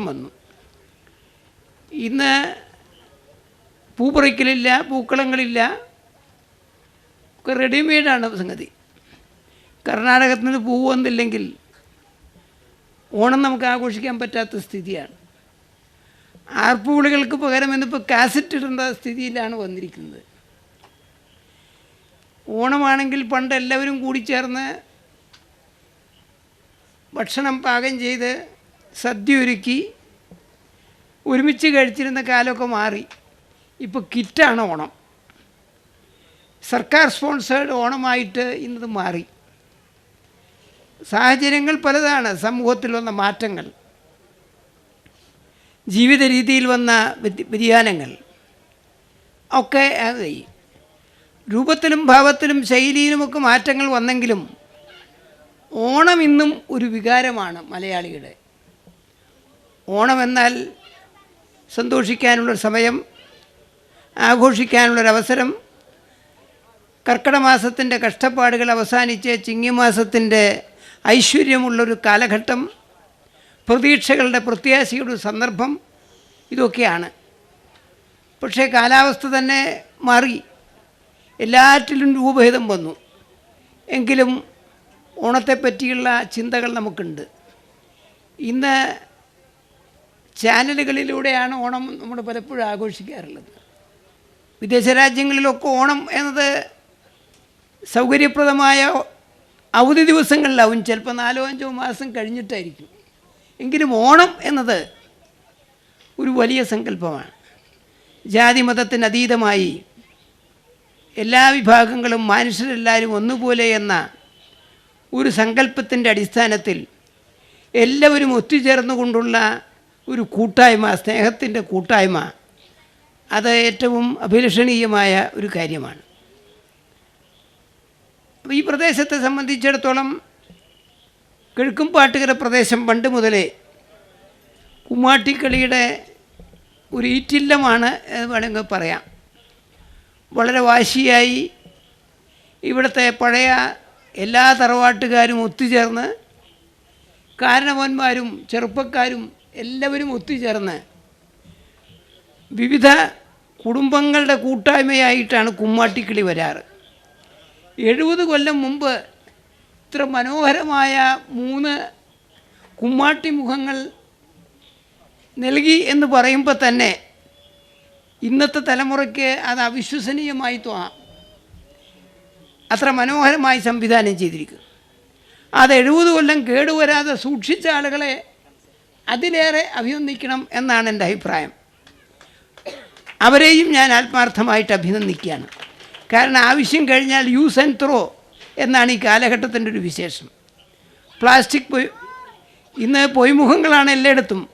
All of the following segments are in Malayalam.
വന്നു. ഇന്ന് പൂപ്പറിക്കലില്ല പൂക്കളങ്ങളില്ല ഒക്കെ റെഡിമെയ്ഡാണ് സംഗതി. കർണാടകത്തിൽ നിന്ന് പൂ വന്നില്ലെങ്കിൽ ഓണം നമുക്ക് ആഘോഷിക്കാൻ പറ്റാത്ത സ്ഥിതിയാണ്. ആർപ്പുവിളികൾക്ക് പകരം ഇന്നിപ്പോൾ കാസറ്റ് ഇടേണ്ട സ്ഥിതിയിലാണ് വന്നിരിക്കുന്നത്. ഓണമാണെങ്കിൽ പണ്ട് എല്ലാവരും കൂടിച്ചേർന്ന് ഭക്ഷണം പാകം ചെയ്ത് സദ്യ ഒരുക്കി ഒരുമിച്ച് കഴിച്ചിരുന്ന കാലമൊക്കെ മാറി. ഇപ്പോൾ കിറ്റാണ് ഓണം. സർക്കാർ സ്പോൺസേഡ് ഓണമായിട്ട് ഇന്നത് മാറി. സാഹചര്യങ്ങൾ പലതാണ് സമൂഹത്തിൽ വന്ന മാറ്റങ്ങൾ. ജീവിത രീതിയിൽ വന്ന വ്യതി- വ്യതിയാനങ്ങൾ. ഒക്കെ രൂപത്തിലും ഭാവത്തിലും ശൈലിയിലുമൊക്കെ മാറ്റങ്ങൾ വന്നെങ്കിലും ഓണം ഇന്നും ഒരു വികാരമാണ് മലയാളിയുടെ. ഓണം എന്നാൽ സന്തോഷിക്കാനുള്ളൊരു സമയം ആഘോഷിക്കാനുള്ളൊരവസരം കർക്കിടമാസത്തിന്റെ കഷ്ടപ്പാടുകൾ അവസാനിച്ച് ചിങ്ങിമാസത്തിന്റെ ഐശ്വര്യമുള്ളൊരു കാലഘട്ടം പ്രതീക്ഷകളുടെ പ്രത്യാശയുടെ സന്ദർഭം ഇതൊക്കെയാണ്. പക്ഷേ കാലാവസ്ഥ തന്നെ മാറി. എല്ലാറ്റിലും രൂപഭേദം വന്നു. എങ്കിലും ഓണത്തെപ്പറ്റിയുള്ള ചിന്തകൾ നമുക്കുണ്ട്. ഇന്ന് ചാനലുകളിലൂടെയാണ് ഓണം നമ്മൾ പലപ്പോഴും ആഘോഷിക്കാറുള്ളത്. വിദേശ രാജ്യങ്ങളിലൊക്കെ ഓണം എന്നത് സൗകര്യപ്രദമായ അവധി ദിവസങ്ങളിലാവും. ചിലപ്പോൾ നാലോ അഞ്ചോ മാസം കഴിഞ്ഞിട്ടായിരിക്കും. എങ്കിലും ഓണം എന്നത് ഒരു വലിയ സങ്കല്പമാണ്. ജാതി മതത്തിന് അതീതമായി എല്ലാ വിഭാഗങ്ങളും മനുഷ്യരെല്ലാവരും ഒന്നുപോലെ എന്ന ഒരു സങ്കല്പത്തിന്റെ അടിസ്ഥാനത്തിൽ എല്ലാവരും ഒത്തുചേർന്നുകൊണ്ടുള്ള ഒരു കൂട്ടായ്മ സ്നേഹത്തിന്റെ കൂട്ടായ്മ അത് ഏറ്റവും അഭിലഷണീയമായ ഒരു കാര്യമാണ്. ഈ പ്രദേശത്തെ സംബന്ധിച്ചിടത്തോളം കിഴക്കും പാട്ടുകര പ്രദേശം പണ്ട് മുതലേ കുമ്മാട്ടിക്കളിയുടെ ഒരു ഈറ്റില്ലമാണ് എന്ന് വേണമെങ്കിൽ പറയാം. വളരെ വാശിയായി ഇവിടുത്തെ പഴയ എല്ലാ തറവാട്ടുകാരും ഒത്തുചേർന്ന് കാരണവന്മാരും ചെറുപ്പക്കാരും എല്ലാവരും ഒത്തുചേർന്ന് വിവിധ കുടുംബങ്ങളുടെ കൂട്ടായ്മയായിട്ടാണ് കുമ്മാട്ടിക്കിളി വരാറ്. എഴുപത് കൊല്ലം മുമ്പ് ഇത്ര മനോഹരമായ മൂന്ന് കുമ്മാട്ടി മുഖങ്ങൾ നൽകി എന്ന് പറയുമ്പോൾ തന്നെ ഇന്നത്തെ തലമുറയ്ക്ക് അത് അവിശ്വസനീയമായി തോന്നാം അത്ര മനോഹരമായി സംവിധാനം ചെയ്തിരിക്കുന്നു. അത് എഴുപത് കൊല്ലം കേടുവരാതെ സൂക്ഷിച്ച ആളുകളെ അതിലേറെ അഭിനന്ദിക്കണം എന്നാണ് എന്റെ അഭിപ്രായം. അവരെയും ഞാൻ ആത്മാർത്ഥമായിട്ട് അഭിനന്ദിക്കുകയാണ്. കാരണം ആവശ്യം കഴിഞ്ഞാൽ യൂസ് ആൻഡ് ത്രോ എന്നാണ് ഈ കാലഘട്ടത്തിന്റെ ഒരു വിശേഷം. പ്ലാസ്റ്റിക് പൊയ് ഇന്ന് പൊയ്മുഖങ്ങളാണ് എല്ലായിടത്തും.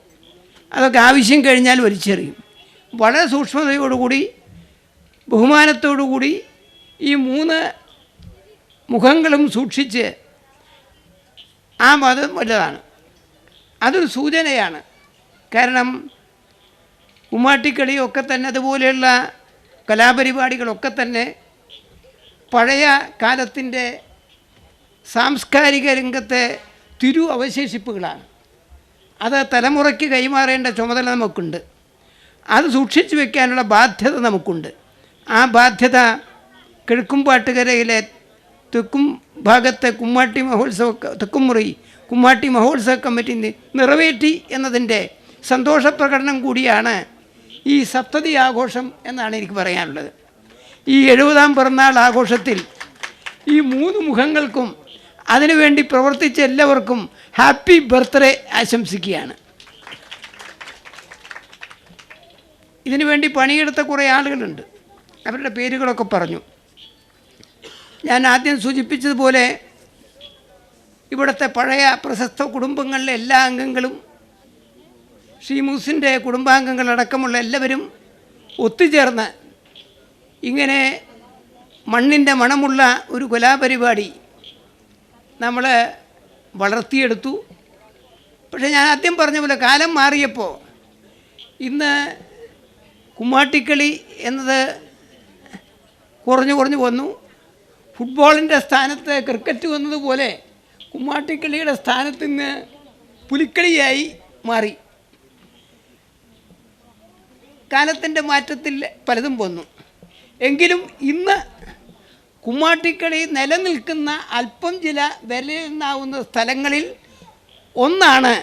അതൊക്കെ ആവശ്യം കഴിഞ്ഞാൽ വലിച്ചെറിയും. വളരെ സൂക്ഷ്മതയോടുകൂടി ബഹുമാനത്തോടുകൂടി ഈ മൂന്ന് മുഖങ്ങളും സൂക്ഷിച്ച് ആ മതം വലുതാണ്. അതൊരു സൂചനയാണ്. കാരണം ഉമ്മാട്ടിക്കളിയൊക്കെ തന്നെ അതുപോലെയുള്ള കലാപരിപാടികളൊക്കെ തന്നെ പഴയ കാലത്തിന്റെ സാംസ്കാരിക രംഗത്തെ തിരു അവശേഷിപ്പുകളാണ്. അത് തലമുറയ്ക്ക് കൈമാറേണ്ട ചുമതല നമുക്കുണ്ട്. അത് സൂക്ഷിച്ചു വെക്കാനുള്ള ബാധ്യത നമുക്കുണ്ട്. ആ ബാധ്യത കിഴക്കുംപാട്ടുകരയിലെ തെക്കും ഭാഗത്തെ കുമ്മാട്ടി മഹോത്സവ തെക്കുംമുറി കുമ്മാട്ടി മഹോത്സവ കമ്മിറ്റി നിറവേറ്റി എന്നതിന്റെ സന്തോഷപ്രകടനം കൂടിയാണ് ഈ സപ്തതി ആഘോഷം എന്നാണ് എനിക്ക് പറയാനുള്ളത്. ഈ എഴുപതാം പിറന്നാൾ ആഘോഷത്തിൽ ഈ മൂന്ന് മുഖങ്ങൾക്കും അതിനുവേണ്ടി പ്രവർത്തിച്ച എല്ലാവർക്കും ഹാപ്പി ബർത്ത്ഡേ ആശംസിക്കുകയാണ്. ഇതിനുവേണ്ടി പണിയെടുത്ത കുറേ ആളുകളുണ്ട്. അവരുടെ പേരുകളൊക്കെ പറഞ്ഞു. ഞാൻ ആദ്യം സൂചിപ്പിച്ചതുപോലെ ഇവിടുത്തെ പഴയ പ്രശസ്ത കുടുംബങ്ങളിലെ എല്ലാ അംഗങ്ങളും ഷീമൂസിന്റെ കുടുംബാംഗങ്ങളടക്കമുള്ള എല്ലാവരും ഒത്തുചേർന്ന് ഇങ്ങനെ മണ്ണിന്റെ മണമുള്ള ഒരു കലാപരിപാടി നമ്മൾ വളർത്തിയെടുത്തു. പക്ഷേ ഞാൻ ആദ്യം പറഞ്ഞ പോലെ കാലം മാറിയപ്പോൾ ഇന്ന് കുമ്മാട്ടിക്കളി എന്നത് കുറഞ്ഞു കുറഞ്ഞു വന്നു. ഫുട്ബോളിന്റെ സ്ഥാനത്ത് ക്രിക്കറ്റ് വന്നതുപോലെ കുമ്മാട്ടിക്കളിയുടെ സ്ഥാനത്ത് നിന്ന് പുലിക്കളിയായി മാറി. കാലത്തിന്റെ മാറ്റത്തിൽ പലതും പോന്നു എങ്കിലും ഇന്ന് കുമ്മാട്ടിക്കളി നിലനിൽക്കുന്ന അല്പം ചില വിലയിരുന്നാവുന്ന സ്ഥലങ്ങളിൽ ഒന്നാണ്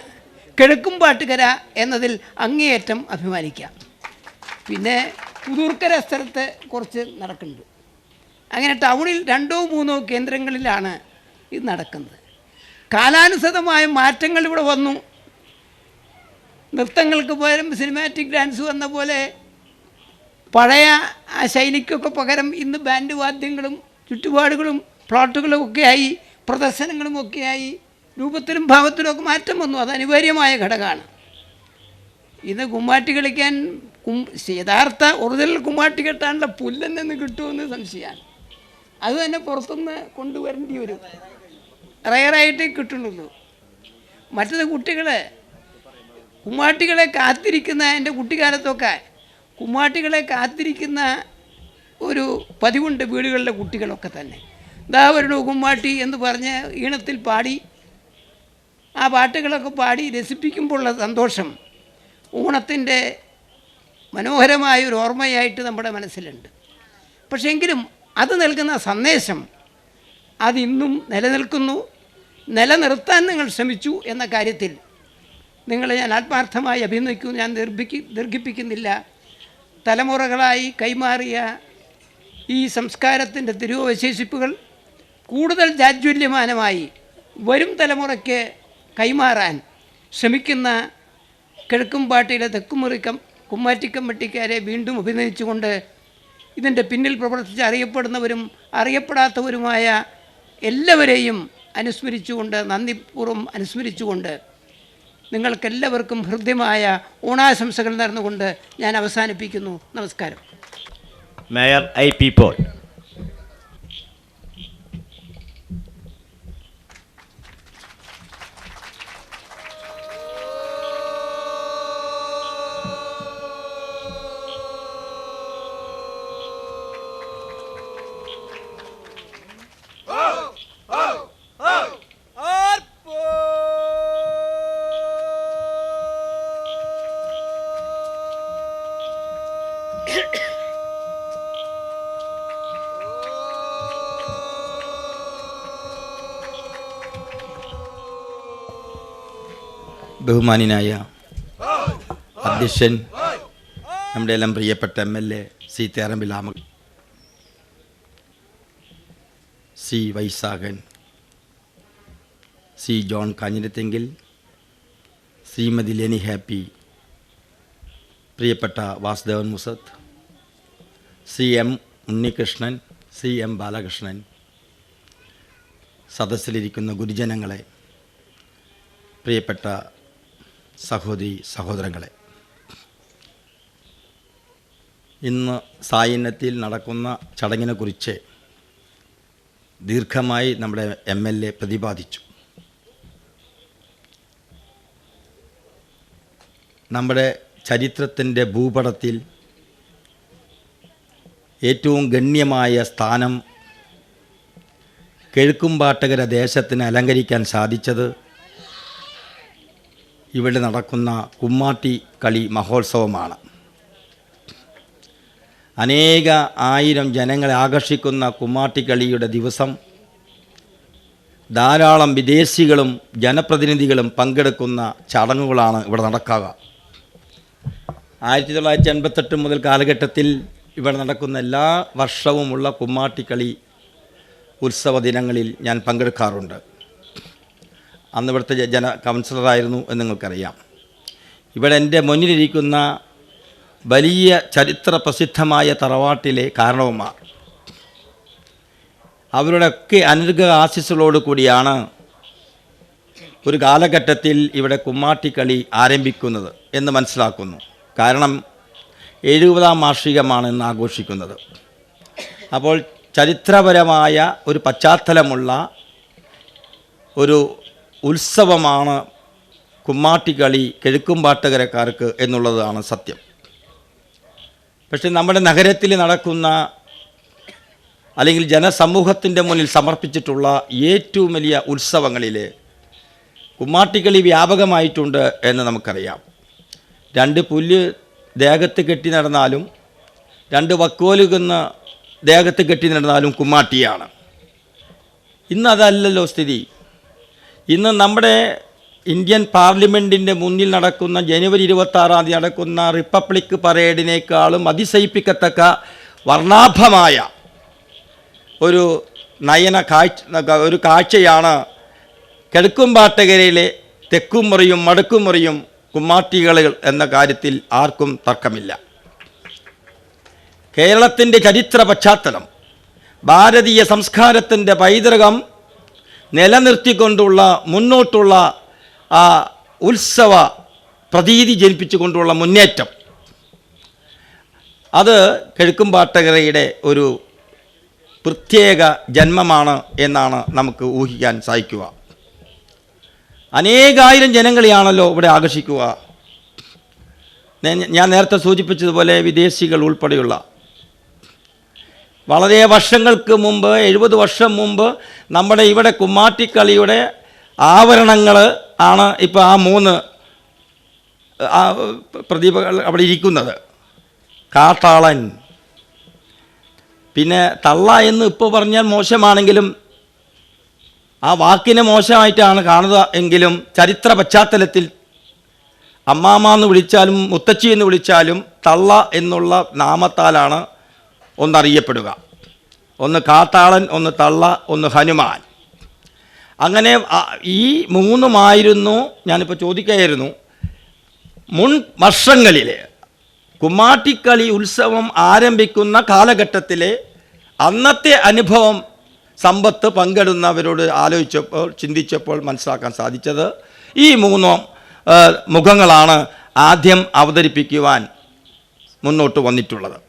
കിഴക്കുംപാട്ടുകര എന്നതിൽ അങ്ങേയറ്റം അഭിമാനിക്കാം. പിന്നെ പുതൂർക്കര സ്ഥലത്ത് കുറച്ച് നടക്കുന്നുണ്ട്. അങ്ങനെ ടൗണിൽ രണ്ടോ മൂന്നോ കേന്ദ്രങ്ങളിലാണ് ഇത് നടക്കുന്നത്. കാലാനുസൃതമായ മാറ്റങ്ങൾ ഇവിടെ വന്നു. നൃത്തങ്ങൾക്ക് പകരം സിനിമാറ്റിക് ഡാൻസ് വന്ന പോലെ പഴയ ആ ശൈലിക്കൊക്കെ പകരം ഇന്ന് ബാൻഡ് വാദ്യങ്ങളും ചുറ്റുപാടുകളും പ്ലോട്ടുകളും ഒക്കെയായി പ്രദർശനങ്ങളും ഒക്കെയായി രൂപത്തിലും ഭാവത്തിലും ഒക്കെ മാറ്റം വന്നു. അത് അനിവാര്യമായ ഘടകമാണ്. ഇന്ന് കുമ്മാട്ടി കളിക്കാൻ കും യഥാർത്ഥ ഒറിജിനൽ കുമ്മാട്ടി കെട്ടാനുള്ള പുല്ലെന്നു കിട്ടുമെന്ന് സംശയമാണ്. അത് തന്നെ പുറത്തുനിന്ന് കൊണ്ടുവരേണ്ടി വരും റയറായിട്ടേ കിട്ടുള്ളൂ മറ്റത് കുട്ടികൾ കുമ്മാട്ടികളെ കാത്തിരിക്കുന്ന എന്റെ കുട്ടിക്കാലത്തൊക്കെ കുമ്മാട്ടികളെ കാത്തിരിക്കുന്ന ഒരു പതിവുണ്ട് വീടുകളിലെ കുട്ടികളൊക്കെ തന്നെ. ദാ വരണു കുമ്മാട്ടി എന്ന് പറഞ്ഞ് ഈണത്തിൽ പാടി ആ പാട്ടുകളൊക്കെ പാടി രസിപ്പിക്കുമ്പോഴുള്ള സന്തോഷം ഓണത്തിന്റെ മനോഹരമായ ഒരു ഓർമ്മയായിട്ട് നമ്മുടെ മനസ്സിലുണ്ട്. പക്ഷേ എങ്കിലും അത് നൽകുന്ന സന്ദേശം അതിന്നും നിലനിൽക്കുന്നു. നിലനിർത്താൻ നിങ്ങൾ ശ്രമിച്ചു എന്ന കാര്യത്തിൽ നിങ്ങളെ ഞാൻ ആത്മാർത്ഥമായി അഭിനയിക്കുന്നു ഞാൻ ദീർഘിക്ക് ദീർഘിപ്പിക്കുന്നില്ല. തലമുറകളായി കൈമാറിയ ഈ സംസ്കാരത്തിന്റെ തിരുവവശേഷിപ്പുകൾ കൂടുതൽ ജാജ്വല്യമാനമായി വരും തലമുറയ്ക്ക് കൈമാറാൻ ശ്രമിക്കുന്ന കിഴക്കുംപാട്ടിയിലെ തെക്കുമുറി കം കുമ്മാറ്റിക്കമ്പട്ടിക്കാരെ വീണ്ടും അഭിനയിച്ചുകൊണ്ട് ഇതിന്റെ പിന്നിൽ പ്രവർത്തിച്ച് അറിയപ്പെടുന്നവരും അറിയപ്പെടാത്തവരുമായ എല്ലാവരെയും അനുസ്മരിച്ചുകൊണ്ട് നന്ദിപൂർവം അനുസ്മരിച്ചുകൊണ്ട് നിങ്ങൾക്കെല്ലാവർക്കും ഹൃദ്യമായ ഓണാശംസകൾ നേർന്നുകൊണ്ട് ഞാൻ അവസാനിപ്പിക്കുന്നു. നമസ്കാരം. Mayor I P Paul. ബഹുമാനായ അധ്യക്ഷൻ നമ്മുടെ എല്ലാം പ്രിയപ്പെട്ട എം എൽ എ സി തേറമ്പിലാമ C Vaishakhan C John കാഞ്ഞിരത്തെങ്കിൽ Shrimati Leni happy പ്രിയപ്പെട്ട Vasudevan മുസത്ത് C M Unnikrishnan C M Balakrishnan സദസ്സിലിരിക്കുന്ന ഗുരുജനങ്ങളെ പ്രിയപ്പെട്ട സഹോദരി സഹോദരങ്ങളെ ഇന്ന് സായിന്നത്തിൽ നടക്കുന്ന ചടങ്ങിനെക്കുറിച്ച് ദീർഘമായി നമ്മുടെ എം എൽ എ പ്രതിപാദിച്ചു. നമ്മുടെ ചരിത്രത്തിന്റെ ഭൂപടത്തിൽ ഏറ്റവും ഗണ്യമായ സ്ഥാനം കിഴക്കുംപാട്ടകര ദേശത്തിന് അലങ്കരിക്കാൻ സാധിച്ചത് ഇവിടെ നടക്കുന്ന കുമ്മാട്ടി കളി മഹോത്സവമാണ്. അനേക ആയിരം ജനങ്ങളെ ആകർഷിക്കുന്ന കുമ്മാട്ടിക്കളിയുടെ ദിവസം ധാരാളം വിദേശികളും ജനപ്രതിനിധികളും പങ്കെടുക്കുന്ന ചടങ്ങുകളാണ് ഇവിടെ നടക്കുക. ആയിരത്തി തൊള്ളായിരത്തി എൺപത്തെട്ട് മുതൽ കാലഘട്ടത്തിൽ ഇവിടെ നടക്കുന്ന എല്ലാ വർഷവുമുള്ള കുമ്മാട്ടിക്കളി ഉത്സവ ദിനങ്ങളിൽ ഞാൻ പങ്കെടുക്കാറുണ്ട്. അന്ന് ഇവിടുത്തെ ജന കൗൺസിലറായിരുന്നു എന്ന് നിങ്ങൾക്കറിയാം. ഇവിടെ എന്റെ മുന്നിലിരിക്കുന്ന വലിയ ചരിത്ര പ്രസിദ്ധമായ തറവാട്ടിലെ കാരണവന്മാർ. അവരുടെയൊക്കെ അനുഗ്രഹ ആശിസുകളോട് കൂടിയാണ് ഒരു കാലഘട്ടത്തിൽ ഇവിടെ കുമ്മാട്ടിക്കളി ആരംഭിക്കുന്നത് എന്ന് മനസ്സിലാക്കുന്നു. കാരണം എഴുപതാം വാർഷികമാണ് ഇന്ന് ആഘോഷിക്കുന്നത്. അപ്പോൾ ചരിത്രപരമായ ഒരു പശ്ചാത്തലമുള്ള ഒരു ഉത്സവമാണ് കുമ്മാട്ടിക്കളി കിഴക്കുംപാട്ടകരക്കാർക്ക് എന്നുള്ളതാണ് സത്യം. പക്ഷെ നമ്മുടെ നഗരത്തിൽ നടക്കുന്ന അല്ലെങ്കിൽ ജനസമൂഹത്തിന്റെ മുന്നിൽ സമർപ്പിച്ചിട്ടുള്ള ഏറ്റവും വലിയ ഉത്സവങ്ങളിൽ കുമ്മാട്ടിക്കളി വ്യാപകമായിട്ടുണ്ട് എന്ന് നമുക്കറിയാം. രണ്ട് പുല്ല് ദേഹത്ത് കെട്ടി നടന്നാലും രണ്ട് വക്കോലുകുന്ന ദേഹത്ത് കെട്ടി നടന്നാലും കുമ്മാട്ടിയാണ്. ഇന്നതല്ലല്ലോ സ്ഥിതി. ഇന്ന് നമ്മുടെ ഇന്ത്യൻ പാർലമെന്റിന്റെ മുന്നിൽ നടക്കുന്ന ജനുവരി ഇരുപത്താറാം തീയതി നടക്കുന്ന റിപ്പബ്ലിക് പരേഡിനേക്കാളും അതിശയിപ്പിക്കത്തക്ക വർണാഭമായ ഒരു നയന കാഴ്ച ഒരു കാഴ്ചയാണ് കിഴക്കുംപാട്ടകരയിലെ തെക്കുംമുറിയും മടക്കുമുറിയും കുമ്മാട്ടികളിൽ എന്ന കാര്യത്തിൽ ആർക്കും തർക്കമില്ല. കേരളത്തിന്റെ ചരിത്ര പശ്ചാത്തലം ഭാരതീയ സംസ്കാരത്തിന്റെ പൈതൃകം നിലനിർത്തിക്കൊണ്ടുള്ള മുന്നോട്ടുള്ള ആ ഉത്സവ പ്രതീതി ജനിപ്പിച്ചുകൊണ്ടുള്ള മുന്നേറ്റം. അത് കിഴക്കുംപാട്ടകരയുടെ ഒരു പ്രത്യേക ജന്മമാണ് എന്നാണ് നമുക്ക് ഊഹിക്കാൻ സാധിക്കുക. അനേകായിരം ജനങ്ങളെയാണല്ലോ ഇവിടെ ആകർഷിക്കുക. ഞാൻ നേരത്തെ സൂചിപ്പിച്ചതുപോലെ വിദേശികൾ ഉൾപ്പെടെയുള്ള വളരെ വർഷങ്ങൾക്ക് മുമ്പ് എഴുപത് വർഷം മുമ്പ് നമ്മുടെ ഇവിടെ കുമ്മാട്ടിക്കളിയുടെ ആവരണങ്ങൾ ആണ് ഇപ്പോൾ ആ മൂന്ന് പ്രതിഭകൾ അവിടെ ഇരിക്കുന്നത്. കാട്ടാളൻ. പിന്നെ തള്ള എന്ന് ഇപ്പോൾ പറഞ്ഞാൽ മോശമാണെങ്കിലും ആ വാക്കിനെ മോശമായിട്ടാണ് കാണുക എങ്കിലും ചരിത്ര പശ്ചാത്തലത്തിൽ അമ്മാമ എന്ന് വിളിച്ചാലും മുത്തച്ചി എന്ന് വിളിച്ചാലും തള്ള എന്നുള്ള നാമത്താലാണ് ഒന്നറിയപ്പെടുക. ഒന്ന് കാത്താളൻ ഒന്ന് തള്ള ഒന്ന് ഹനുമാൻ. അങ്ങനെ ഈ മൂന്നുമായിരുന്നു ഞാനിപ്പോൾ ചോദിക്കുകയായിരുന്നു. മുൻ വർഷങ്ങളിൽ കുമ്മാട്ടിക്കളി ഉത്സവം ആരംഭിക്കുന്ന കാലഘട്ടത്തിലെ അന്നത്തെ അനുഭവം സമ്പത്ത് പങ്കിടുന്നവരോട് ആലോചിച്ചപ്പോൾ ചിന്തിച്ചപ്പോൾ മനസ്സിലാക്കാൻ സാധിച്ചത് ഈ മൂന്ന് മുഖങ്ങളാണ് ആദ്യം അവതരിപ്പിക്കുവാൻ മുന്നോട്ട് വന്നിട്ടുള്ളത്.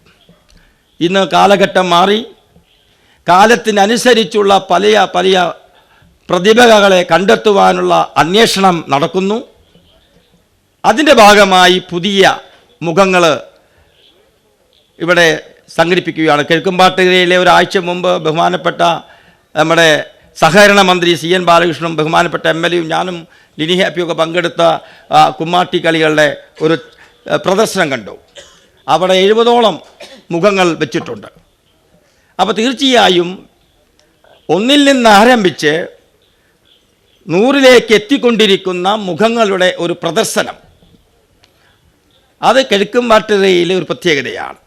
ഇന്ന് കാലഘട്ടം മാറി കാലത്തിനനുസരിച്ചുള്ള പല പല പ്രതിഭകളെ കണ്ടെത്തുവാനുള്ള അന്വേഷണം നടക്കുന്നു. അതിന്റെ ഭാഗമായി പുതിയ മുഖങ്ങൾ ഇവിടെ സംഘടിപ്പിക്കുകയാണ്. കിഴക്കുംപാട്ടുകരയിലെ ഒരാഴ്ച മുമ്പ് ബഹുമാനപ്പെട്ട നമ്മുടെ സഹകരണ മന്ത്രി സി എൻ ബാലകൃഷ്ണനും ബഹുമാനപ്പെട്ട എം എൽ എയും ഞാനും ലിനി ഹാപ്പിയൊക്കെ പങ്കെടുത്ത കുമ്മാട്ടി കളികളുടെ ഒരു പ്രദർശനം കണ്ടു. അവിടെ എഴുപതോളം മുഖങ്ങൾ വെച്ചിട്ടുണ്ട്. അപ്പോൾ തീർച്ചയായും ഒന്നിൽ നിന്ന് ആരംഭിച്ച് നൂറിലേക്ക് എത്തിക്കൊണ്ടിരിക്കുന്ന മുഖങ്ങളുടെ ഒരു പ്രദർശനം അത് കിഴക്കും വാട്ടുകയിലെ ഒരു പ്രത്യേകതയാണ്.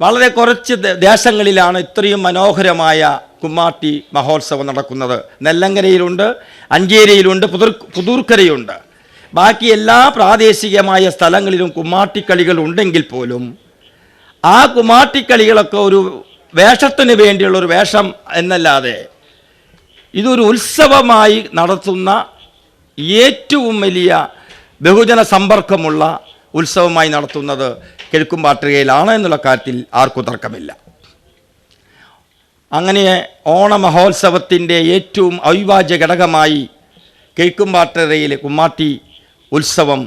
വളരെ കുറച്ച് ദേശങ്ങളിലാണ് ഇത്രയും മനോഹരമായ കുമ്മാട്ടി മഹോത്സവം നടക്കുന്നത്. നെല്ലങ്കരയിലുണ്ട് അഞ്ചേരിയിലുണ്ട് പുതുർ പുതൂർക്കരയുണ്ട്. ബാക്കി എല്ലാ പ്രാദേശികമായ സ്ഥലങ്ങളിലും കുമ്മാട്ടിക്കളികൾ ഉണ്ടെങ്കിൽ പോലും ആ കുമാട്ടിക്കളികളൊക്കെ ഒരു വേഷത്തിന് വേണ്ടിയുള്ള ഒരു വേഷം എന്നല്ലാതെ ഇതൊരു ഉത്സവമായി നടത്തുന്ന ഏറ്റവും വലിയ ബഹുജന സമ്പർക്കമുള്ള ഉത്സവമായി നടത്തുന്നത് കിഴക്കുംപാട്ടുകയിലാണ് എന്നുള്ള കാര്യത്തിൽ ആർക്കും തർക്കമില്ല. അങ്ങനെ ഓണമഹോത്സവത്തിന്റെ ഏറ്റവും അവിഭാജ്യ ഘടകമായി കിഴക്കുംപാട്ടറയിലെ കുമ്മാട്ടി ഉത്സവം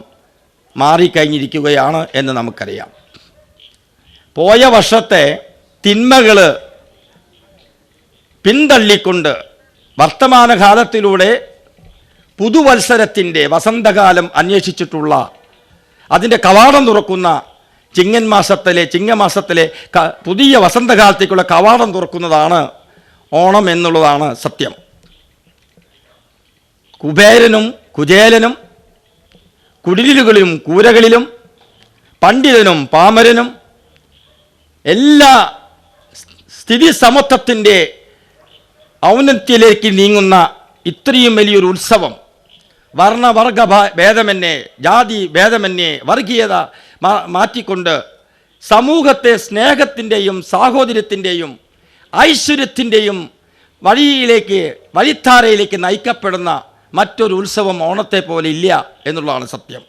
മാറിക്കഴിഞ്ഞിരിക്കുകയാണ് എന്ന് നമുക്കറിയാം. പോയ വർഷത്തെ തിന്മകൾ പിന്തള്ളിക്കൊണ്ട് വർത്തമാനകാലത്തിലൂടെ പുതുവത്സരത്തിന്റെ വസന്തകാലം അന്വേഷിച്ചിട്ടുള്ള അതിന്റെ കവാടം തുറക്കുന്ന ചിങ്ങൻ മാസത്തിലെ ചിങ്ങമാസത്തിലെ പുതിയ വസന്തകാലത്തേക്കുള്ള കവാടം തുറക്കുന്നതാണ് ഓണം എന്നുള്ളതാണ് സത്യം. കുബേരനും കുചേലനും കുടിലുകളിലും കൂരകളിലും പണ്ഡിതനും പാമരനും എല്ലാ സ്ഥിതി സമത്വത്തിന്റെ ഔന്നത്യത്തിലേക്ക് നീങ്ങുന്ന ഇത്രയും വലിയൊരു ഉത്സവം വർണവർഗ ഭ- ഭേദമന്യേ ജാതി ഭേദമന്യേ വർഗീയത മാറ്റിക്കൊണ്ട് സമൂഹത്തെ സ്നേഹത്തിന്റെയും സാഹോദര്യത്തിന്റെയും ഐശ്വര്യത്തിന്റെയും വഴിയിലേക്ക് വഴിത്താരയിലേക്ക് നയിക്കപ്പെടുന്ന മറ്റൊരു ഉത്സവം ഓണത്തെ പോലെ ഇല്ല എന്നുള്ളതാണ് സത്യം.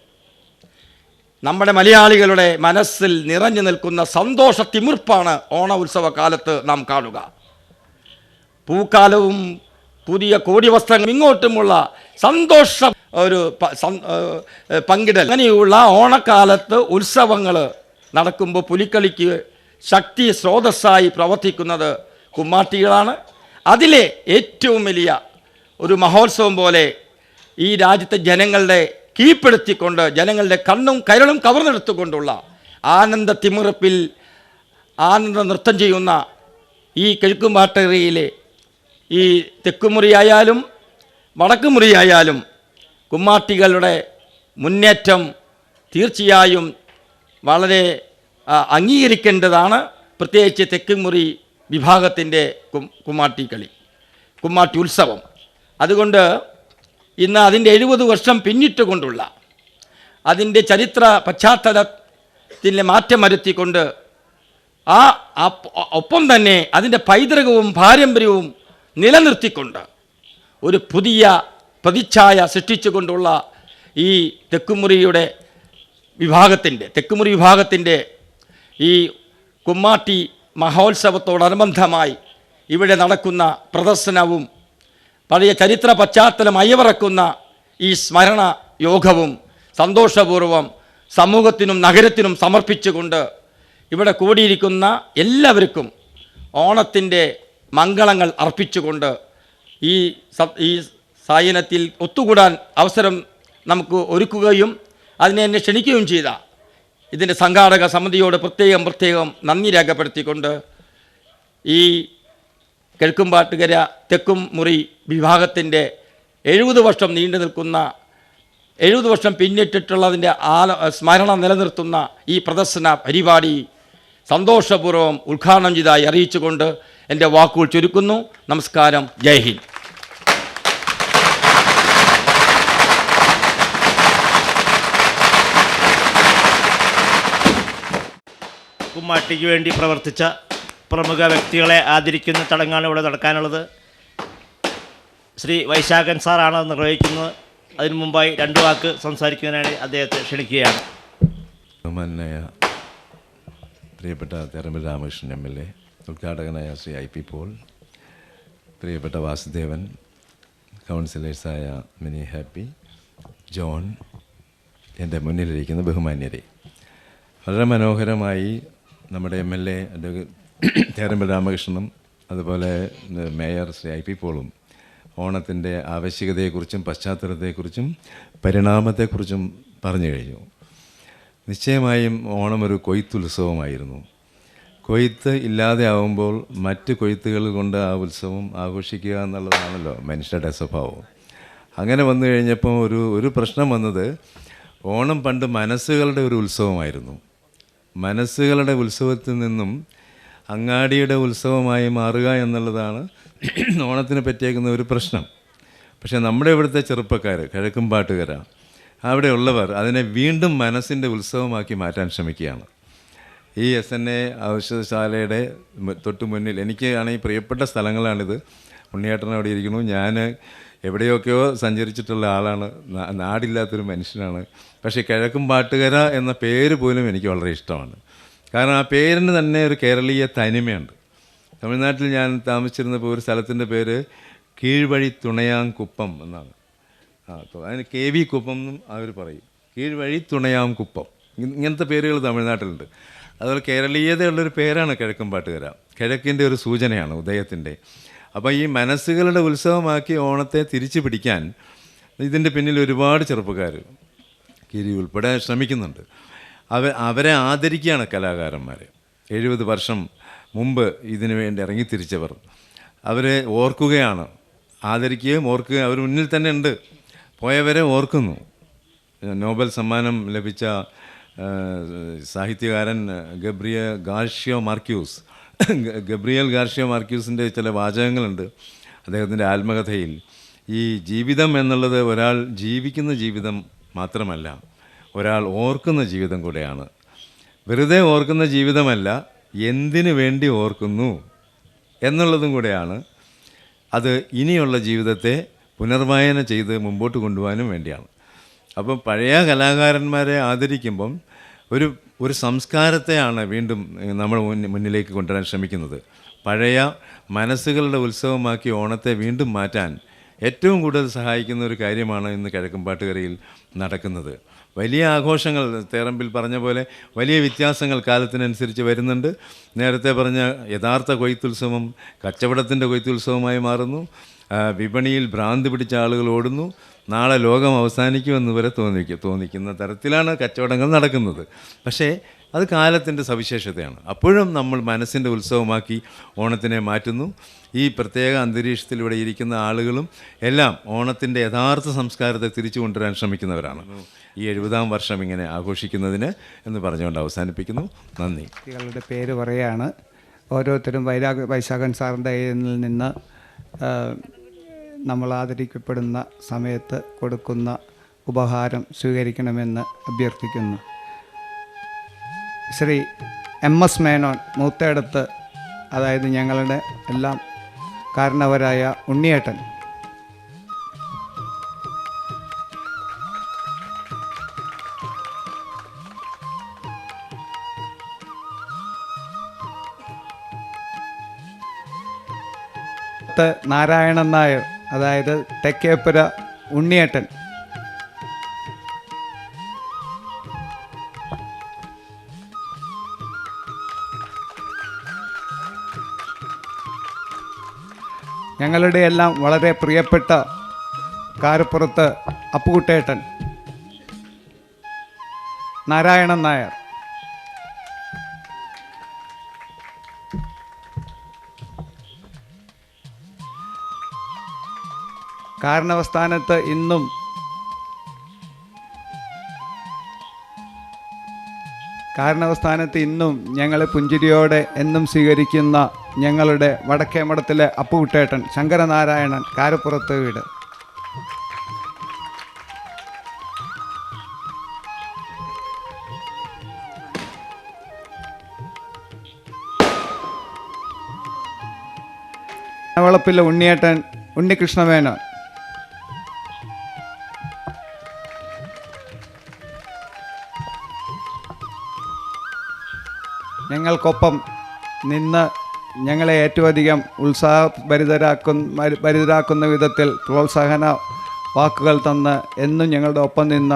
നമ്മുടെ മലയാളികളുടെ മനസ്സിൽ നിറഞ്ഞു നിൽക്കുന്ന സന്തോഷ തിമിർപ്പാണ് ഓണ ഉത്സവ കാലത്ത് നാം കാണുക. പൂക്കാലവും പുതിയ കോടി വസ്ത്രങ്ങൾ ഇങ്ങോട്ടുമുള്ള സന്തോഷ ഒരു പങ്കിടൽ. അങ്ങനെയുള്ള ഓണക്കാലത്ത് ഉത്സവങ്ങൾ നടക്കുമ്പോൾ പുലിക്കളിക്ക് ശക്തി സ്രോതസ്സായി പ്രവർത്തിക്കുന്നത് കുമ്മാട്ടികളാണ്. അതിലെ ഏറ്റവും വലിയ ഒരു മഹോത്സവം പോലെ ഈ രാജ്യത്തെ ജനങ്ങളുടെ കീഴ്പ്പെടുത്തിക്കൊണ്ട് ജനങ്ങളുടെ കണ്ണും കരളും കവർന്നെടുത്തുകൊണ്ടുള്ള ആനന്ദ തിമിറപ്പിൽ ആനന്ദ നൃത്തം ചെയ്യുന്ന ഈ കിഴക്കുംപാട്ടറിയിലെ ഈ തെക്കുമുറിയായാലും വടക്കുമുറിയായാലും കുമ്മാട്ടികളുടെ മുന്നേറ്റം തീർച്ചയായും വളരെ അംഗീകരിക്കേണ്ടതാണ്. പ്രത്യേകിച്ച് തെക്കുമുറി വിഭാഗത്തിന്റെ കുമ്മാട്ടി കളി കുമ്മാട്ടി ഉത്സവം. അതുകൊണ്ട് ഇന്ന് അതിന്റെ എഴുപത് വർഷം പിന്നിട്ടുകൊണ്ടുള്ള അതിന്റെ ചരിത്ര പശ്ചാത്തലത്തിന്റെ മാറ്റം വരുത്തിക്കൊണ്ട് ആ ഒപ്പം തന്നെ അതിന്റെ പൈതൃകവും പാരമ്പര്യവും നിലനിർത്തിക്കൊണ്ട് ഒരു പുതിയ പ്രതിച്ഛായ സൃഷ്ടിച്ചുകൊണ്ടുള്ള ഈ തെക്കുമുറിയുടെ വിഭാഗത്തിന്റെ തെക്കുമുറി വിഭാഗത്തിന്റെ ഈ കുമ്മാട്ടി മഹോത്സവത്തോടനുബന്ധമായി ഇവിടെ നടക്കുന്ന പ്രദർശനവും പഴയ ചരിത്ര പശ്ചാത്തലം അയവിറക്കുന്ന ഈ സ്മരണ യോഗവും സന്തോഷപൂർവം സമൂഹത്തിനും നഗരത്തിനും സമർപ്പിച്ചുകൊണ്ട് ഇവിടെ കൂടിയിരിക്കുന്ന എല്ലാവർക്കും ഓണത്തിന്റെ മംഗളങ്ങൾ അർപ്പിച്ചുകൊണ്ട് ഈ ഈ സായനത്തിൽ ഒത്തുകൂടാൻ അവസരം നമുക്ക് ഒരുക്കുകയും അതിനെ എന്നെ ക്ഷണിക്കുകയും ചെയ്ത ഇതിന്റെ സംഘാടക സമിതിയോട് പ്രത്യേകം പ്രത്യേകം നന്ദി രേഖപ്പെടുത്തിക്കൊണ്ട് ഈ കിഴക്കുംപാട്ടുകര തെക്കും മുറി വിഭാഗത്തിന്റെ എഴുപത് വർഷം നീണ്ടു നിൽക്കുന്ന എഴുപത് വർഷം പിന്നിട്ടിട്ടുള്ളതിന്റെ ആല സ്മരണ നിലനിർത്തുന്ന ഈ പ്രദർശന പരിപാടി സന്തോഷപൂർവം ഉദ്ഘാടനം ചെയ്തായി അറിയിച്ചുകൊണ്ട് എന്റെ വാക്കുകൾ ചുരുക്കുന്നു. നമസ്കാരം. ജയ് ഹിന്ദ്. കുമ്മാട്ടിക്ക് വേണ്ടി പ്രവർത്തിച്ച പ്രമുഖ വ്യക്തികളെ ആദരിക്കുന്ന ചടങ്ങാണ് ഇവിടെ നടക്കാനുള്ളത്. ശ്രീ വൈശാഖൻ സാറാണ് നിർവഹിക്കുന്നത്. അതിനു മുമ്പായി രണ്ടു വാക്ക് സംസാരിക്കുന്നതിനായി അദ്ദേഹത്തെ ക്ഷണിക്കുകയാണ്. ബഹുമാനായ പ്രിയപ്പെട്ട Therambil Ramakrishnan M L A ഉദ്ഘാടകനായ Shri I P Paul പ്രിയപ്പെട്ട വാസുദേവൻ കൗൺസിലേഴ്സായ മിനി ഹാപ്പി ജോൺ എന്റെ മുന്നിലിരിക്കുന്ന ബഹുമാന്യരെ. വളരെ മനോഹരമായി നമ്മുടെ എം എൽ എ തേരമ്പൽ രാമകൃഷ്ണനും അതുപോലെ മേയർ ശ്രീ ഐ പി പോളും ഓണത്തിന്റെ ആവശ്യകതയെക്കുറിച്ചും പശ്ചാത്തലത്തെക്കുറിച്ചും പരിണാമത്തെക്കുറിച്ചും പറഞ്ഞു കഴിഞ്ഞു. നിശ്ചയമായും ഓണം ഒരു കൊയ്ത്തുത്സവമായിരുന്നു കൊയ്ത്ത് ഇല്ലാതെ ആവുമ്പോൾ മറ്റ് കൊയ്ത്തുകൾ കൊണ്ട് ആ ഉത്സവം ആഘോഷിക്കുക എന്നുള്ളതാണല്ലോ മനുഷ്യരുടെ സ്വഭാവം. അങ്ങനെ വന്നു കഴിഞ്ഞപ്പോൾ ഒരു ഒരു പ്രശ്നം വന്നത് ഓണം പണ്ട് മനസ്സുകളുടെ ഒരു ഉത്സവമായിരുന്നു. മനസ്സുകളുടെ ഉത്സവത്തിൽ നിന്നും അങ്ങാടിയുടെ ഉത്സവമായി മാറുക എന്നുള്ളതാണ് ഓണത്തിന് പറ്റിയേക്കുന്ന ഒരു പ്രശ്നം. പക്ഷേ നമ്മുടെ ഇവിടുത്തെ ചെറുപ്പക്കാർ കിഴക്കും പാട്ടുകാര അവിടെയുള്ളവർ അതിനെ വീണ്ടും മനസ്സിന്റെ ഉത്സവമാക്കി മാറ്റാൻ ശ്രമിക്കുകയാണ്. ഈ എസ് എൻ എ ഔഷധശാലയുടെ തൊട്ട് മുന്നിൽ എനിക്ക് ആണെങ്കിൽ പ്രിയപ്പെട്ട സ്ഥലങ്ങളാണിത്. ഉണ്ണിയേട്ടൻ അവിടെ ഇരിക്കുന്നു. ഞാൻ എവിടെയൊക്കെയോ സഞ്ചരിച്ചിട്ടുള്ള ആളാണ്. നാടില്ലാത്തൊരു മനുഷ്യനാണ്. പക്ഷേ കിഴക്കും പാട്ടുകര എന്ന പേര് പോലും എനിക്ക് വളരെ ഇഷ്ടമാണ്. കാരണം ആ പേരിന് തന്നെ ഒരു കേരളീയ തനിമയുണ്ട്. തമിഴ്നാട്ടിൽ ഞാൻ താമസിച്ചിരുന്നപ്പോൾ ഒരു സ്ഥലത്തിന്റെ പേര് കീഴ്വഴി തുണയാംകുപ്പം എന്നാണ്. ആ അതിന് കെ വി കുപ്പം എന്നും അവർ പറയും. കീഴ്വഴി തുണയാം കുപ്പം ഇ- ഇങ്ങനത്തെ പേരുകൾ തമിഴ്നാട്ടിലുണ്ട്. അതുപോലെ കേരളീയതയുള്ളൊരു പേരാണ് കിഴക്കും പാട്ടുകര. കിഴക്കിന്റെ ഒരു സൂചനയാണ് ഉദയത്തിന്റെ അപ്പോൾ ഈ മനസ്സുകളുടെ ഉത്സവമാക്കി ഓണത്തെ തിരിച്ചു പിടിക്കാൻ ഇതിന്റെ പിന്നിൽ ഒരുപാട് ചെറുപ്പക്കാർ കിരി ഉൾപ്പെടെ ശ്രമിക്കുന്നുണ്ട്. അവ അവരെ ആദരിക്കുകയാണ് കലാകാരന്മാരെ. എഴുപത് വർഷം മുമ്പ് ഇതിനു വേണ്ടി ഇറങ്ങിത്തിരിച്ചവർ. അവരെ ഓർക്കുകയാണ്. ആദരിക്കുകയും ഓർക്കുകയും അവർ മുന്നിൽ തന്നെ ഉണ്ട്. പോയവരെ ഓർക്കുന്നു. നോബൽ സമ്മാനം ലഭിച്ച സാഹിത്യകാരൻ ഗബ്രിയ ഗാർഷ്യോ മാർക്യൂസ്. ഗബ്രിയൽ ഗാർഷ്യോ മാർക്യൂസിന്റെ ചില വാചകങ്ങളുണ്ട് അദ്ദേഹത്തിന്റെ ആത്മകഥയിൽ. ഈ ജീവിതം എന്നുള്ളത് ഒരാൾ ജീവിക്കുന്ന ജീവിതം മാത്രമല്ല. ഒരാൾ ഓർക്കുന്ന ജീവിതം കൂടെയാണ്. വെറുതെ ഓർക്കുന്ന ജീവിതമല്ല എന്തിനു വേണ്ടി ഓർക്കുന്നു എന്നുള്ളതും കൂടെയാണ്. അത് ഇനിയുള്ള ജീവിതത്തെ പുനർവായന ചെയ്ത് മുമ്പോട്ട് കൊണ്ടുപോകാനും വേണ്ടിയാണ്. അപ്പം പഴയ കലാകാരന്മാരെ ആദരിക്കുമ്പം ഒരു ഒരു സംസ്കാരത്തെയാണ് വീണ്ടും നമ്മൾ മുന്നിലേക്ക് കൊണ്ടുവരാൻ ശ്രമിക്കുന്നത്. പഴയ മനസ്സുകളുടെ ഉത്സവമാക്കി ഓണത്തെ വീണ്ടും മാറ്റാൻ ഏറ്റവും കൂടുതൽ സഹായിക്കുന്ന ഒരു കാര്യമാണ് ഇന്ന് കിഴക്കമ്പാട്ടുകരയിൽ നടക്കുന്നത്. വലിയ ആഘോഷങ്ങൾ തേറമ്പിൽ പറഞ്ഞ പോലെ വലിയ വ്യത്യാസങ്ങൾ കാലത്തിനനുസരിച്ച് വരുന്നുണ്ട്. നേരത്തെ പറഞ്ഞ യഥാർത്ഥ കൊയ്ത്തുത്സവം കച്ചവടത്തിന്റെ കൊയ്ത്തുത്സവമായി മാറുന്നു. വിപണിയിൽ ഭ്രാന്തി പിടിച്ച ആളുകൾ ഓടുന്നു. നാളെ ലോകം അവസാനിക്കുമെന്ന് വരെ തോന്നിക്കും തോന്നിക്കുന്ന തരത്തിലാണ് കച്ചവടങ്ങൾ നടക്കുന്നത്. പക്ഷേ അത് കാലത്തിന്റെ സവിശേഷതയാണ്. അപ്പോഴും നമ്മൾ മനസ്സിന്റെ ഉത്സവമാക്കി ഓണത്തിനെ മാറ്റുന്നു. ഈ പ്രത്യേക അന്തരീക്ഷത്തിലൂടെ ഇരിക്കുന്ന ആളുകളും എല്ലാം ഓണത്തിന്റെ യഥാർത്ഥ സംസ്കാരത്തെ തിരിച്ചു കൊണ്ടുവരാൻ ശ്രമിക്കുന്നവരാണ്. ഈ എഴുപതാം വർഷം ഇങ്ങനെ ആഘോഷിക്കുന്നതിന് എന്ന് പറഞ്ഞുകൊണ്ട് അവസാനിപ്പിക്കുന്നു. നന്ദി. കുട്ടികളുടെ പേര് പറയുകയാണ്. ഓരോരുത്തരും വൈരാഗ് വൈശാഖൻ സാറിന്റെ കയ്യിൽ നിന്ന് നമ്മൾ ആദരിക്കപ്പെടുന്ന സമയത്ത് കൊടുക്കുന്ന ഉപഹാരം സ്വീകരിക്കണമെന്ന് അഭ്യർത്ഥിക്കുന്നു. ശ്രീ എം എസ് മേനോൻ മൂത്തേടത്ത് അതായത് ഞങ്ങളുടെ എല്ലാം കാരണവരായ ഉണ്ണിയേട്ടൻ. നാരായണൻ നായർ അതായത് തെക്കേപ്പുര ഉണ്ണിയേട്ടൻ. ഞങ്ങളുടെ എല്ലാം വളരെ പ്രിയപ്പെട്ട കാരപ്പുറത്ത് അപ്പുകുട്ടേട്ടൻ നാരായണൻ നായർ. കാരണവസ്ഥാനത്ത് ഇന്നും കാരണവസ്ഥാനത്ത് ഇന്നും ഞങ്ങളെ പുഞ്ചിരിയോടെ എന്നും സ്വീകരിക്കുന്ന ഞങ്ങളുടെ വടക്കേമഠത്തിലെ അപ്പുകുട്ടേട്ടൻ ശങ്കരനാരായണൻ കാരപ്പുറത്ത് വീട്. വളപ്പിലെ ഉണ്ണിയേട്ടൻ ഉണ്ണികൃഷ്ണമേനോൻ ഞങ്ങൾക്കൊപ്പം നിന്ന് ഞങ്ങളെ ഏറ്റവും അധികം ഉത്സാഹഭരിതരാക്കുന്ന ഭരിതരാക്കുന്ന വിധത്തിൽ പ്രോത്സാഹന വാക്കുകൾ തന്ന് എന്നും ഞങ്ങളുടെ ഒപ്പം നിന്ന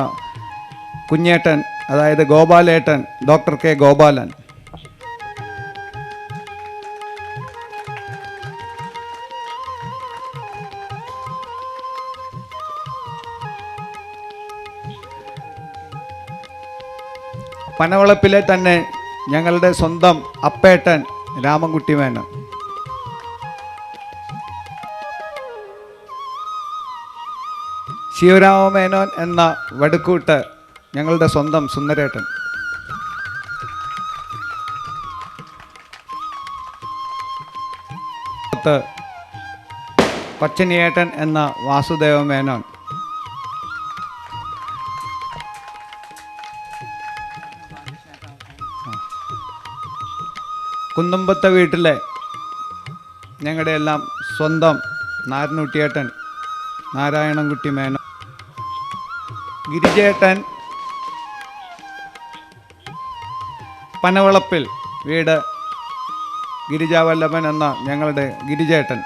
കുഞ്ഞേട്ടൻ അതായത് ഗോപാലേട്ടൻ ഡോക്ടർ കെ ഗോപാലൻ. പനവളപ്പിലെ തന്നെ ഞങ്ങളുടെ സ്വന്തം അപ്പേട്ടൻ രാമൻകുട്ടി മേനോൻ. ശിവരാമമേനോൻ എന്ന വടുക്കൂട്ട് ഞങ്ങളുടെ സ്വന്തം സുന്ദരേട്ടൻ. പച്ചനിയേട്ടൻ എന്ന വാസുദേവ മേനോൻ. കുന്നുമ്പത്തെ വീട്ടിലെ ഞങ്ങളുടെ എല്ലാം സ്വന്തം നാരനൂട്ടിയേട്ടൻ നാരായണൻകുട്ടി മേനോൻ ഗിരിജേട്ടൻ പനവളപ്പിൽ വീട് ഗിരിജാവല്ലഭൻ എന്ന ഞങ്ങളുടെ ഗിരിജേട്ടൻ.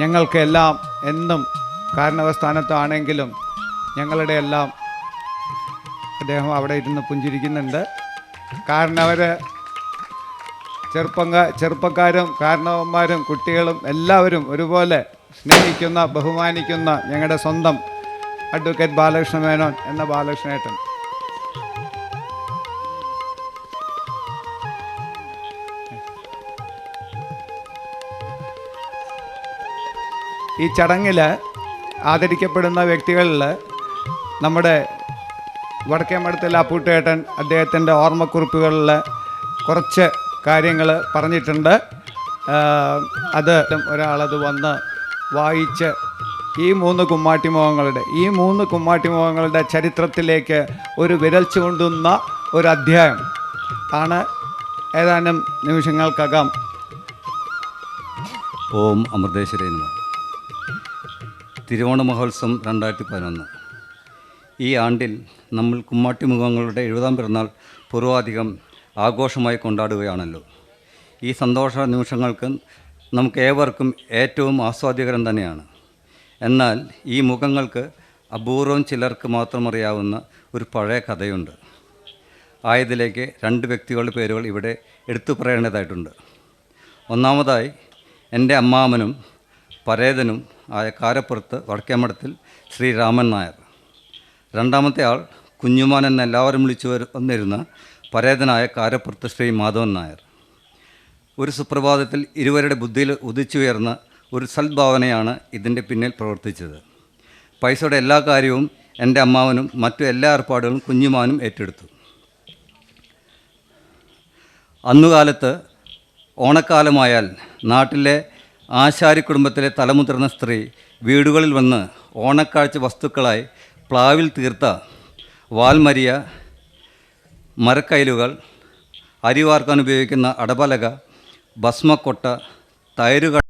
ഞങ്ങൾക്ക് എല്ലാം എന്നും കാരണവസ്ഥാനത്താണെങ്കിലും ഞങ്ങളുടെ എല്ലാം അദ്ദേഹം അവിടെ ഇരുന്ന് പുഞ്ചിരിക്കുന്നുണ്ട്. കാരണം അവർ ചെറുപ്പങ്ക ചെറുപ്പക്കാരും കാരണവന്മാരും കുട്ടികളും എല്ലാവരും ഒരുപോലെ സ്നേഹിക്കുന്ന ബഹുമാനിക്കുന്ന ഞങ്ങളുടെ സ്വന്തം അഡ്വക്കേറ്റ് ബാലകൃഷ്ണ മേനോൻ എന്ന ബാലകൃഷ്ണേട്ടൻ ഈ ചടങ്ങിൽ ആദരിക്കപ്പെടുന്ന വ്യക്തികളിൽ നമ്മുടെ വടക്കേമഠത്തിൽ അപ്പൂട്ടേട്ടൻ അദ്ദേഹത്തിന്റെ ഓർമ്മക്കുറിപ്പുകളിൽ കുറച്ച് കാര്യങ്ങൾ പറഞ്ഞിട്ടുണ്ട്. അത് ഒരാളത് വന്ന് വായിച്ച് ഈ മൂന്ന് കുമ്മാട്ടി കുമ്മാട്ടിമുഖങ്ങളുടെ ഈ മൂന്ന് കുമ്മാട്ടി കുമ്മാട്ടിമുഖങ്ങളുടെ ചരിത്രത്തിലേക്ക് ഒരു വിരൽ ചൂണ്ടുന്ന ഒരു അധ്യായം ആണ് ഏതാനും നിമിഷങ്ങൾക്കകം. ഓം അമൃതേശ്വരേ നമ. തിരുവോണ മഹോത്സവം രണ്ടായിരത്തി പതിനൊന്ന്. ഈ ആണ്ടിൽ നമ്മൾ കുമ്മാട്ടിമുഖങ്ങളുടെ എഴുപതാം പിറന്നാൾ പൂർവാധികം ആഘോഷമായി കൊണ്ടാടുകയാണല്ലോ. ഈ സന്തോഷ നിമിഷങ്ങൾക്ക് നമുക്ക് ഏവർക്കും ഏറ്റവും ആസ്വാദ്യകരം തന്നെയാണ്. എന്നാൽ ഈ മുഖങ്ങൾക്ക് അപൂർവം ചിലർക്ക് മാത്രം അറിയാവുന്ന ഒരു പഴയ കഥയുണ്ട്. ആയതിലേക്ക് രണ്ട് വ്യക്തികളുടെ പേരുകൾ ഇവിടെ എടുത്തു പറയേണ്ടതായിട്ടുണ്ട്. ഒന്നാമതായി എന്റെ അമ്മാമനും പരേതനും ആയ കാരപ്പുറത്ത് വടക്കേമഠത്തിൽ ശ്രീരാമൻ നായർ. രണ്ടാമത്തെ ആൾ കുഞ്ഞുമാൻ എന്ന് എല്ലാവരും വിളിച്ചു വന്നിരുന്ന പരേതനായ കാരപ്പുറത്ത് ശ്രീ മാധവൻ നായർ. ഒരു സുപ്രഭാതത്തിൽ ഇരുവരുടെ ബുദ്ധിയിൽ ഉദിച്ചുയർന്ന ഒരു സൽഭാവനയാണ് ഇതിന്റെ പിന്നിൽ പ്രവർത്തിച്ചത്. പൈസയുടെ എല്ലാ കാര്യവും എന്റെ അമ്മാവനും മറ്റു എല്ലാ ഏർപ്പാടുകളും കുഞ്ഞുമാനും ഏറ്റെടുത്തു. അന്നുകാലത്ത് ഓണക്കാലമായാൽ നാട്ടിലെ ആശാരി കുടുംബത്തിലെ തലമുതിർന്ന സ്ത്രീ വീടുകളിൽ വന്ന് ഓണക്കാഴ്ച വസ്തുക്കളായി പ്ലാവിൽ തീർത്ത വാൽമരിയ മരക്കയിലുകൾ അരിവാർക്കാൻ ഉപയോഗിക്കുന്ന അടപലക ഭസ്മക്കൊട്ട തൈരുകൾ